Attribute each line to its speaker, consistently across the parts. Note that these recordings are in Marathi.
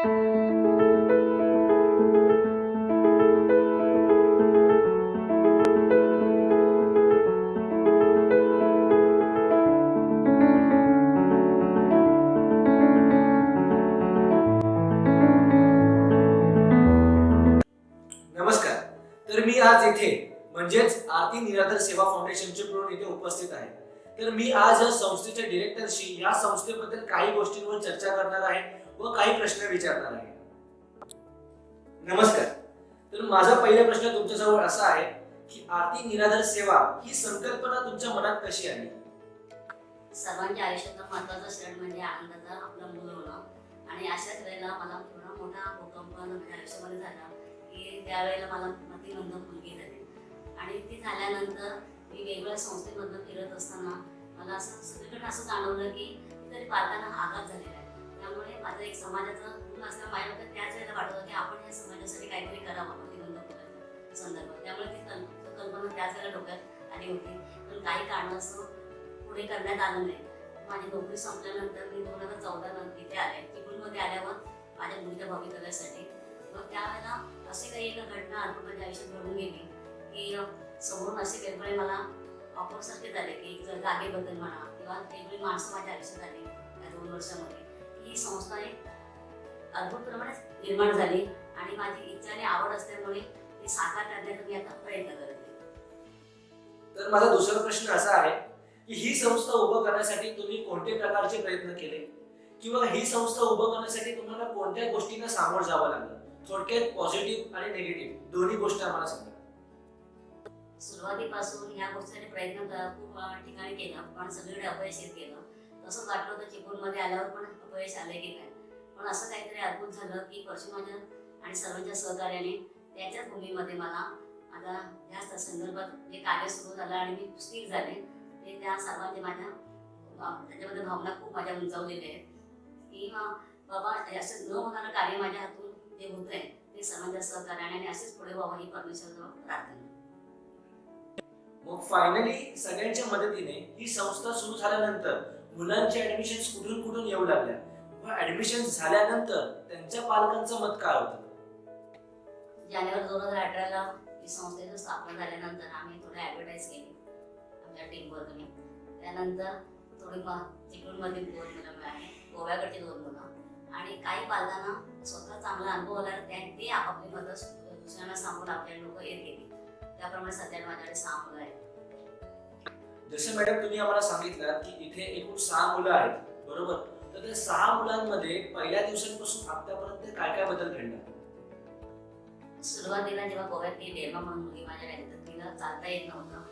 Speaker 1: नमस्कार. तर मी आज इथे म्हणजेच आरती निराधार सेवा फाउंडेशनचे प्रमुख इथे उपस्थित आहे तर मी आज या संस्थेच्या डिरेक्टरशी या संस्थेबद्दल काही गोष्टींवर चर्चा करणार आहे. व काही प्रश्न विचारणार आहे. नमस्कार. तर माझा पहिला प्रश्न तुमच्याजवळ असा आहे की आरती निराधार सेवा ही संकल्पना तुमच्या मनात कशी आली?
Speaker 2: सर्वांच्या आयुष्यातला महत्त्वाचा क्षण म्हणजे आनंदाचा आपला मूल होणं. आणि अशाच वेळेला मला थोडा मोठा भूकंप माझ्या आयुष्यामध्ये झाला की त्यावेळेला मला मतिमंद मुलगी झाली आणि ती झाल्यानंतर मी वेगवेगळ्या संस्थेमधनं फिरत असताना मला असं सगळीकडे असं जाणवलं की तरी पालकांना आघात झालेला आहे. त्यामुळे माझं एक समाजाचं गुण असं माझ्या डोक्यात त्याच वेळेला वाटत की आपण या समाजासाठी काहीतरी करावं आपण मुलाच्या संदर्भात. त्यामुळे ती कल कल्पना त्याच वेळेला डोक्यात आली होती. पण काही कारणास्तव पुढे करण्यात आलं नाही. माझी नोकरी संपल्यानंतर मी दोन हजार चौदा नंतर इथे आले. चिपळूणमध्ये आल्यावर माझ्या मुलीच्या भवितव्यासाठी. मग त्यावेळेला असे काही एक घटना अल्प माझ्या आयुष्यात घडून गेली की समोरून असे वेगवेगळे मला ऑफर सारखे झाले की जर जागेबद्दल म्हणा किंवा वेगवेगळी माणसं माझ्या आयुष्यात आली या दोन वर्षामध्ये. ही संस्था एक अद्भुतप्रमाणे निर्माण झाली आणि माझी इच्छा आणि आवड असल्यामुळे ती साकार करण्याचा मी आता प्रयत्न करते.
Speaker 1: तर माझा दुसरा प्रश्न असा आहे की ही संस्था उभं करण्यासाठी तुम्ही कोणते प्रकारचे प्रयत्न केले? किंवा ही संस्था उभं करण्यासाठी तुम्हाला कोणत्या गोष्टींना सामोरं जावं लागलं? थोडक्यात पॉझिटिव्ह आणि निगेटिव्ह दोन्ही गोष्टी आम्हाला सांगा.
Speaker 2: सुरुवातीपासून ह्या गोष्टीसाठी प्रयत्न खूप ठिकाणी केला पण सगळीकडे अपयश येत गेलं. तसंच वाटलं होतं चिपळूणमध्ये आल्यावर पण अपयश आले की काय पण असं काहीतरी अद्भुत झालं की परशुमाजन आणि सर्वांच्या सहकार्याने त्याच्याच भूमीमध्ये मला माझा ह्या संदर्भात जे कार्य सुरू झालं आणि मी स्थिर झाले ते त्या सर्वांचे माझ्या त्याच्यामध्ये भावना खूप माझ्या उंचावलेल्या आहेत. की बाबा असं न होणारं कार्य माझ्या हातून जे होत आहे ते सर्वांच्या सहकार्याने आणि असेच पुढे व्हावं ही परमेश्वर प्रार्थना
Speaker 1: मग फायनली सगळ्यांच्या मदतीने ही संस्था सुरू झाल्यानंतर मुलांचे ऍडमिशन कुठून कुठून येऊ लागल्या? व ऍडमिशन झाल्यानंतर त्यांच्या पालकांचं मत काय होतं?
Speaker 2: जानेवारी दोन हजार अठराला ही संस्थेचं स्थापन झाल्यानंतर आम्ही थोडं ॲडव्हर्टाईज केली आमच्या टीम टीमवरतून त्यानंतर थोडी मध्ये दोन मुलं मिळाली. गोव्याकडची दोन मुलं. आणि काही पालकांना स्वतः चांगला अनुभव आला त्या ते आपापली मदत दुसऱ्यांना सांगून आपल्याला लोक येत गेली. त्याप्रमाणे सध्या माझ्याकडे सहा मुलं आहेत.
Speaker 1: जसं मॅडम तुम्ही आम्हाला सांगितलं की इथे एकूण सहा मुलं आहेत बरोबर? तर त्या सहा मुलांमध्ये पहिल्या दिवसांपासून आतापर्यंत काय काय बदल घडला?
Speaker 2: सुरुवातीला जेव्हा गोव्यात ती डेमा म्हणून मुली माझ्या राहिली तिला चालता येत नव्हतं.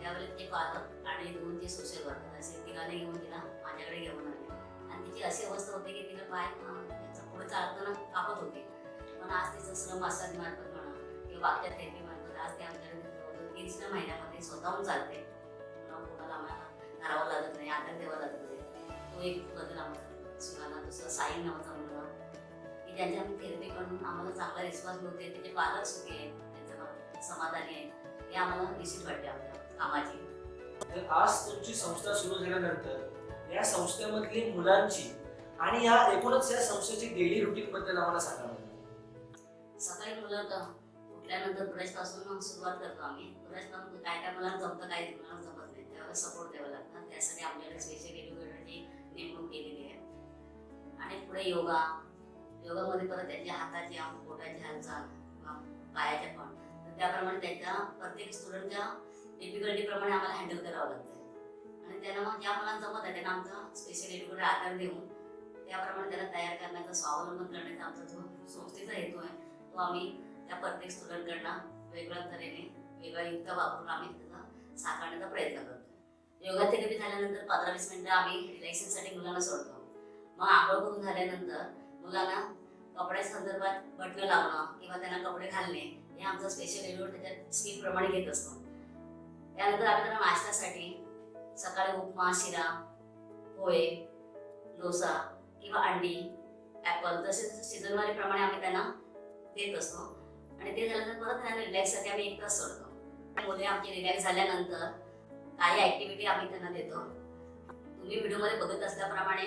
Speaker 2: त्यावेळेस ते पालक आणि दोन ते सोशल वर्कर असे तिघाने घेऊन तिला माझ्याकडे घेऊन आले. आणि तिची अशी अवस्था होती की तिला पाय पुढे चालताना कापत होते. पण आज तिचं श्रम मसाज मार्फत म्हणा किंवा बाकीच्या थेरपी मार्फत आज ते आमच्याकडे तीन महिन्यामध्ये स्वतःहून चालते. आम्हाला धरावं लागत नाही आधार द्यावं लागत नाही. तो एक बदल आम्हाला सुनाला दुसरा साई नावाचा मुलगा. की ज्यांच्या आम्ही थेरपी करून आम्हाला चांगला रिस्पॉन्स मिळते त्याचे पालक सुखी आहेत त्यांचं समाधानी आहे हे आम्हाला निश्चित वाटते आमच्या कामाची.
Speaker 1: तर आज तुमची संस्था सुरू झाल्यानंतर या संस्थेमधली मुलांची आणि या एकूणच या संस्थेची डेली रुटीन बद्दल आम्हाला सांगा.
Speaker 2: सकाळी मुलं उठल्यानंतर ब्रशपासून सुरुवात करतो आम्ही. ब्रशपासून काय काय मुलांना जमतं काय मुलांना जमत त्याला सपोर्ट द्यावा लागतात त्यासाठी आमच्याकडे स्पेशल एज्युकेटरची नेमणूक केलेली आहे. आणि पुढे योगा. योगामध्ये परत त्यांच्या हाताची आम- पोटाची हालचाल किंवा पायाच्या पण. तर त्याप्रमाणे त्यांच्या प्रत्येक स्टुडंटच्या डिफिकल्टीप्रमाणे आम्हाला हँडल करावं लागतं आणि त्यांना मग ज्या मुलांना जमत आहे त्यांना आमचा स्पेशल एज्युकेटर आधार देऊन त्याप्रमाणे त्याला तयार करण्याचा स्वावलंबन करण्याचा आमचा जो संस्थेचा हेतू आहे तो आम्ही त्या प्रत्येक स्टुडंटकडनं वेगळ्या तऱ्हेने वेगळा युक्त वापरून आम्ही त्याचा साकारण्याचा प्रयत्न करतो योगा थेरपी झाल्यानंतर पंधरा वीस मिनिटं आम्ही रिलॅक्सेशनसाठी मुलांना सोडतो. मग आंघोळ करून झाल्यानंतर मुलांना कपड्या संदर्भात बटणं लावणं किंवा त्यांना कपडे घालणे हे आमचं स्पेशल एरिओ त्याच्या स्किल प्रमाणे घेत असतो. त्यानंतर आम्ही त्यांना नाश्त्यासाठी सकाळी उपमा शिरा पोहे डोसा किंवा अंडी ॲपल तसेच सीझनवारी प्रमाणे आम्ही त्यांना देत असतो. आणि ते झाल्यानंतर परत त्यांना रिलॅक्ससाठी आम्ही एक तास सोडतो. मुले आमची रिलॅक्स झाल्यानंतर काही ॲक्टिव्हिटी आम्ही त्यांना देतो. तुम्ही व्हिडिओमध्ये बघत असल्याप्रमाणे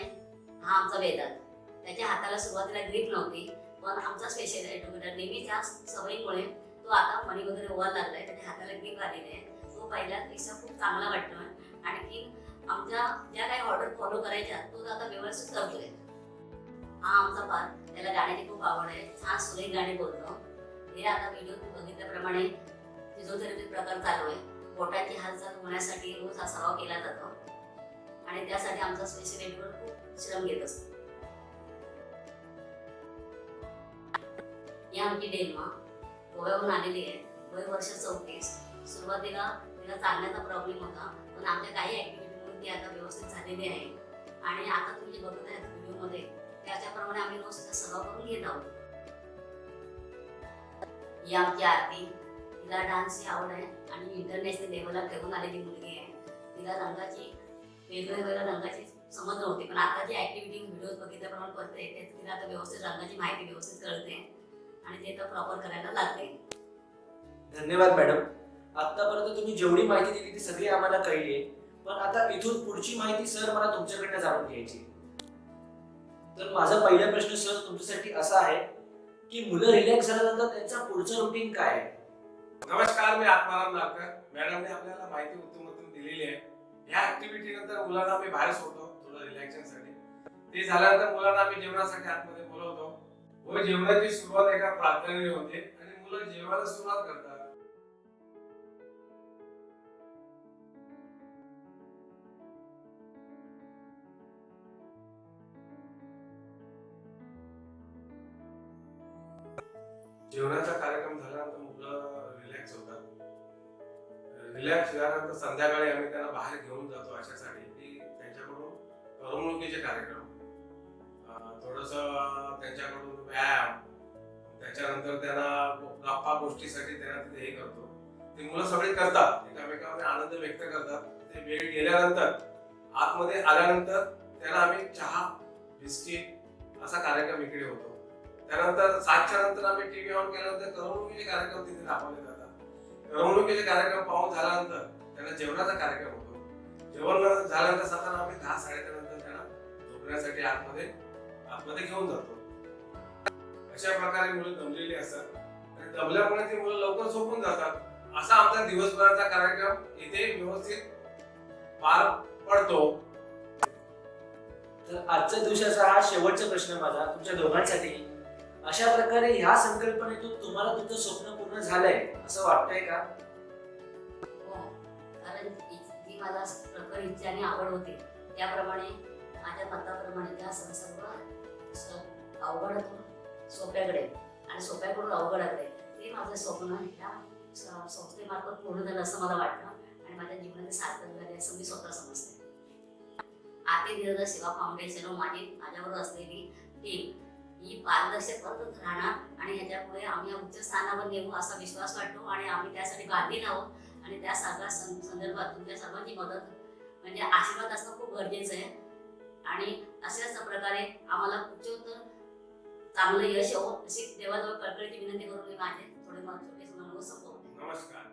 Speaker 2: हा आमचा वेदात त्याच्या हाताला सुरुवातीला ग्रीप नव्हती पण आमचा स्पेशल एज्युकेटर नेहमीच्या सवयीमुळे तो आता मणी वगैरे ओवायला लागलाय. त्याच्या हाताला ग्रीप आलेली आहे. तो पहिल्यापेक्षा खूप चांगला वाटतो आणखी आमच्या ज्या काही ऑर्डर फॉलो करायच्या तो आता व्यवस्थित करतोय. हा आमचा पार त्याला गाण्याची खूप आवड आहे. छान सुरेख गाणी बोलतो. हे आता व्हिडिओ बघितल्याप्रमाणे फिजिओथेरपी प्रकार चालू आहे. पोटाची हालचाल होण्यासाठी रोज हा सराव केला जातो. आणि त्यासाठी आमचा स्पेशल खूप श्रम घेत असतो. ही आमची डेल्मा गोव्याहून आलेली आहे. वय वर्ष चौतीस. सुरुवातीला तिला चालण्याचा प्रॉब्लेम होता. पण आमच्या काही ऍक्टिव्हिटीमुळे ती आता व्यवस्थित झालेली आहे. आणि आता तुम्ही जे बघत आहात व्हिडिओमध्ये त्याच्याप्रमाणे आम्ही रोज तिचा सराव करून घेत आहोत. ही आमची आरती तिला डान्सची आवड आहे आणि इंटरनॅशनल लेवलला ठेवून आलेली मुलगी आहे. तिला रंगाची वेगवेगळ्या रंगाची समज नव्हती. पण आता जी ऍक्टिव्हिटी व्हिडिओ बघितल्याप्रमाणे करते ते तिला आता व्यवस्थित रंगाची माहिती व्यवस्थित कळते आणि ते तर प्रॉपर करायला लागते
Speaker 1: धन्यवाद मॅडम आतापर्यंत तुम्ही जेवढी माहिती दिली ती सगळी आम्हाला कळली. आहे पण आता इथून पुढची माहिती सर मला तुमच्याकडनं जाणून घ्यायची. तर माझा पहिला प्रश्न सर तुमच्यासाठी असा आहे की मुलं रिलॅक्स झाल्यानंतर त्यांचा पुढचं रुटीन काय आहे?
Speaker 3: नमस्कार मी आत्माराम नागकर. मॅडमने आपल्याला माहिती उत्तम उत्तम दिलेली आहे. ह्या ऍक्टिव्हिटी नंतर मुलांना आम्ही बाहेर सोडतो थोडं रिलॅक्शनसाठी. ते झाल्यानंतर मुलांना आम्ही जेवणासाठी आतमध्ये बोलवतो. व जेवणाची सुरुवात एका प्रार्थनेने होते आणि मुलं जेवायला सुरुवात करतात. जेवणाचा कार्यक्रम झाला. रिलॅक्स झाल्यानंतर संध्याकाळी आम्ही त्यांना बाहेर घेऊन जातो अशासाठी की त्यांच्याकडून करमणुकीचे कार्यक्रम. थोडस त्यांच्याकडून व्यायाम त्याच्यानंतर त्यांना गप्पा गोष्टीसाठी त्यांना तिथे हे करतो. ते मुलं सगळे करतात एकामेकामध्ये आनंद व्यक्त करतात. ते वेळ गेल्यानंतर आतमध्ये आल्यानंतर त्यांना आम्ही चहा बिस्किट असा कार्यक्रम इकडे होतो. त्यानंतर सातच्या नंतर आम्ही टी व्ही ऑन केल्यानंतर करमणुकीचे कार्यक्रम तिथे दाखवले जातात. रमणुकीचे कार्यक्रम पाहून झाल्यानंतर त्यांना जेवणाचा कार्यक्रम होतो. जेवण झाल्यानंतर साधारण आम्ही दहा साडेदहा नंतर त्यांना झोपण्यासाठी आतमध्ये आतमध्ये घेऊन जातो. अशा प्रकारे मुलं दमलेली असतात. आणि दमल्यामुळे ती मुलं लवकर झोपून जातात. असा आमचा दिवसभराचा कार्यक्रम इथे व्यवस्थित पार पडतो.
Speaker 1: तर आजच्या दिवसाचा हा शेवटचा प्रश्न माझा तुमच्या दोघांसाठी. अशा प्रकारे ह्या संकल्पनेतून तुम्हाला तुमचं स्वप्न पूर्ण झालंय असं वाटतंय का?
Speaker 2: हो कारण जी मला प्रखर इच्छा आणि आवड होती. त्याप्रमाणे माझ्या मताप्रमाणे त्या संसर्ग अवघड अवघडातून सोप्याकडे आणि सोप्याकडून अवघडाकडे. ते माझं स्वप्न ह्या संस्थेमार्फत पूर्ण झालं असं मला वाटतं आणि माझ्या जीवनाचे सार्थक झाले असं मी स्वतः समजते. आते निरंतर सेवा फाउंडेशन माझी माझ्यावर असलेली टीम ही पारदर्शक पद्धत राहणार आणि ह्याच्यापुढे आम्ही उच्च स्थानावर नेऊ असा विश्वास वाटतो आणि आम्ही त्यासाठी बांधील आहोत आणि त्या सगळ्या सं- संदर्भात तुमच्या सर्वांची मदत. म्हणजे आशीर्वाद असणं खूप गरजेचं आहे. आणि अशाच प्रकारे आम्हाला उच्चोत्तर चांगलं यश येवो अशी देवाजवळ कळकळीची विनंती करून मी माझे थोडे मत छोटे अनुभव संपवते.
Speaker 3: नमस्कार.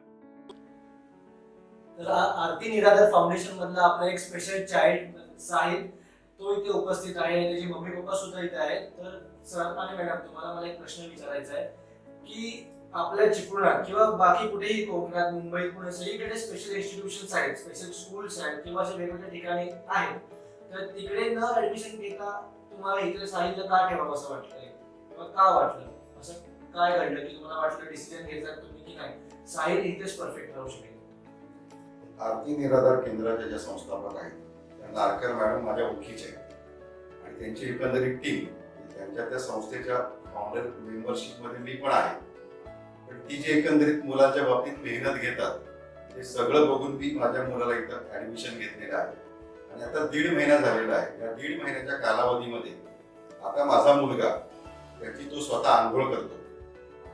Speaker 1: तर आरती निराधार फाउंडेशन मधला आपला एक स्पेशल चाइल्ड साहिल तो इथे उपस्थित आहे त्याची मम्मी पप्पा सुद्धा इथे आहेत. तर सर आणि मॅडम तुम्हाला मला एक प्रश्न विचारायचा आहे की आपल्या चिपळुणात किंवा बाकी कुठेही कोकणात मुंबईत पुणे सगळीकडे स्पेशल इन्स्टिट्यूशन आहेत स्पेशल स्कूल्स आहेत किंवा असे वेगवेगळ्या ठिकाणी आहेत. तर तिकडे न ऍडमिशन घेता तुम्हाला इकडे साहित्य का ठेवावं असं वाटलंय किंवा का वाटलं? असं काय घडलं की तुम्हाला वाटलं डिसिजन घ्यायचा तुम्ही की नाही? साहिल इथेच परफेक्ट राहू शकेल.
Speaker 4: आरती निराधार केंद्राच्या ज्या संस्थापक आहेत नारकर मॅडम माझ्या ओळखीचे आहेत. आणि त्यांची एकंदरीत टीम त्यांच्या त्या संस्थेच्या फाउंडर मेंबरशिपमध्ये मी पण आहे. पण ती जी एकंदरीत मुलांच्या बाबतीत मेहनत घेतात ते सगळं बघून मी माझ्या मुलाला इथं ऍडमिशन घेतलेलं आहे. आणि आता दीड महिना झालेला आहे. या दीड महिन्याच्या कालावधीमध्ये आता माझा मुलगा त्याची तो स्वतः आंघोळ करतो.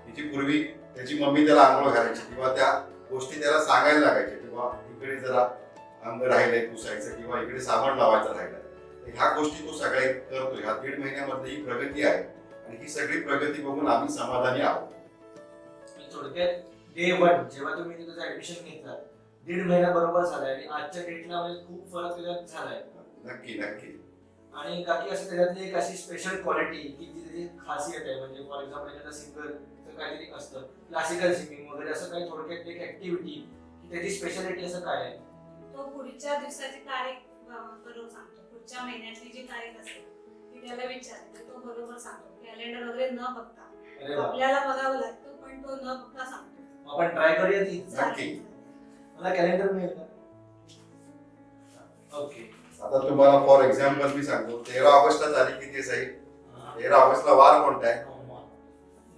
Speaker 4: तिची पूर्वी त्याची मम्मी त्याला आंघोळ घालायची किंवा त्या गोष्टी त्याला सांगायला लागायच्या किंवा इकडे जरा अंग राहिलंय पुसायचं किंवा इकडे साबण लावायचं राहिलं ह्या गोष्टी तो सगळ्या करतो ह्या दीड महिन्यामध्ये ही प्रगती आहे आणि ही सगळी प्रगती बघून आम्ही समाधानी आहोत.
Speaker 1: थोडक्यात डे वन जेव्हा तुम्ही तिथं ऍडमिशन घेतला दीड महिना बरोबर झालाय आणि आजच्या डेटला म्हणजे खूप फरक त्याच्यात झालाय.
Speaker 4: नक्की नक्की.
Speaker 1: आणि काही असं त्याच्यातली एक अशी स्पेशल क्वालिटी की जी त्याची खासियत आहे. म्हणजे फॉर एक्झाम्पल एखादा सिंगर काहीतरी असतं क्लासिकल सिंगिंग वगैरे असं काही थोडक्यात एक ऍक्टिव्हिटी की त्याची स्पेशालिटी असं काय आहे?
Speaker 5: तो पुढच्या दिवसाची तारीख बरोबर सांगतो. पुढच्या महिन्यातली जी तारीख असेल ती त्याला विचारते. तो बरोबर सांगतो. कॅलेंडर वगैरे न बघता. आपल्याला बघावं लागतं पण तो न बघता सांगतो.
Speaker 1: आपण ट्राय करूया ती.
Speaker 4: नक्की.
Speaker 1: मला कॅलेंडर मिळेल का? ओके.
Speaker 4: आता तुम्हाला फॉर एक्झाम्पल मी सांगतो तेरा ऑगस्टला तारीख किती आहे तेरा ऑगस्टला वार कोणता आहे?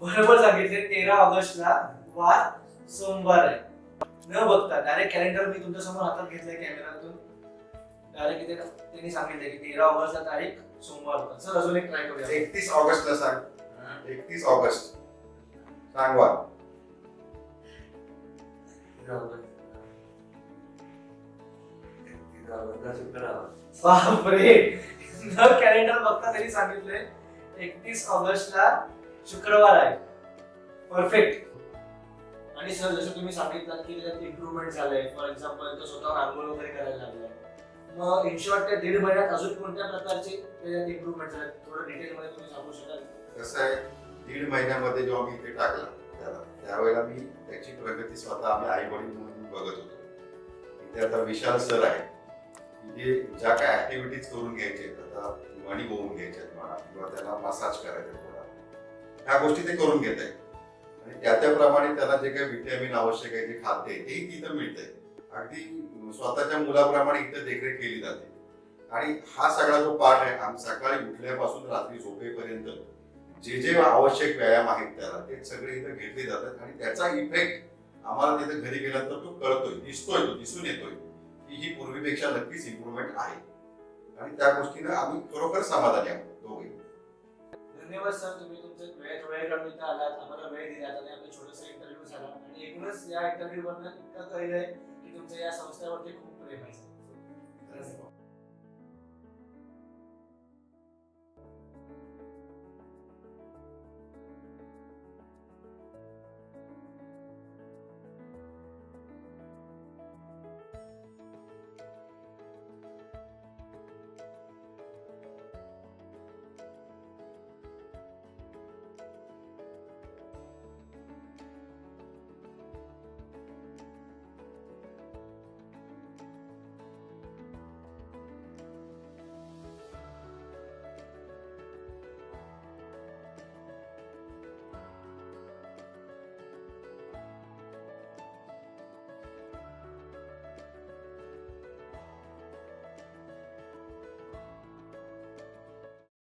Speaker 1: बरोबर सांगितले तेरा ऑगस्टला वार सोमवार आहे. न बघता डायरेक्ट कॅलेंडर मी तुमच्यासमोर हातात घेतलंय कॅमेरातून डायरेक्ट इथे त्यांनी सांगितलं की तेरा ऑगस्टला तारीख सोमवार होता सर अजून एक ट्राय करूया.
Speaker 4: एकतीस ऑगस्टला सांग. एकतीस ऑगस्ट. सांग वार
Speaker 1: बापरे. न कॅलेंडर बघता त्यांनी सांगितलंय एकतीस ऑगस्टला शुक्रवार आहे. परफेक्ट आणि सर जसं तुम्ही सांगितलं की त्याच्यात इम्प्रुव्हमेंट झालंय. फॉर एक्झाम्पल तो स्वतः आंघोळ वगैरे करायला लागलाय. मग इन शॉर्ट त्या दीड महिन्यात अजून कोणत्या प्रकारचे त्याच्यात इम्प्रुव्हमेंट झाले? थोडं डिटेलमध्ये तुम्ही सांगू शकाल?
Speaker 4: कसं आहे दीड महिन्यामध्ये जेव्हा मी इथे टाकला. त्याला त्यावेळेला मी त्याची प्रगती स्वतः आम्ही आई वडील म्हणून बघत होतो. इथे आता विशाल सर आहे जे ज्या काय ऍक्टिव्हिटीज करून घ्यायचे आता मणी होऊन घ्यायचे म्हणा किंवा त्याला मसाज करायचे थोडा ह्या गोष्टी ते करून घेत आहेत. आणि त्या त्याप्रमाणे त्याला जे काही व्हिटॅमिन आवश्यक आहे जे खाद्य आहे तेही तिथं मिळतंय. अगदी स्वतःच्या मुलाप्रमाणे इथं देखरेख केली जाते. आणि हा सगळा जो पाठ आहे आम्ही सकाळी उठल्यापासून रात्री झोपेपर्यंत जे जे आवश्यक व्यायाम आहेत त्याला ते सगळे इथं घेतले जातात. आणि त्याचा इफेक्ट आम्हाला तिथे घरी गेल्यानंतर तो कळतोय दिसतोय तो दिसून येतोय की ही पूर्वीपेक्षा नक्कीच इम्प्रुव्हमेंट आहे. आणि त्या गोष्टीनं आम्ही खरोखर समाधानी आहोत दोघे
Speaker 1: धन्यवाद सर तुम्ही तुमचं वेळ वेळ काढून इथं आलात. आम्हाला वेळ दिला आणि आपला छोटासा इंटरव्ह्यू झाला. आणि एकूणच या इंटरव्ह्यू वरनं इतकं कळलंय की तुमचं या संस्थेवरती खूप प्रेम आहे.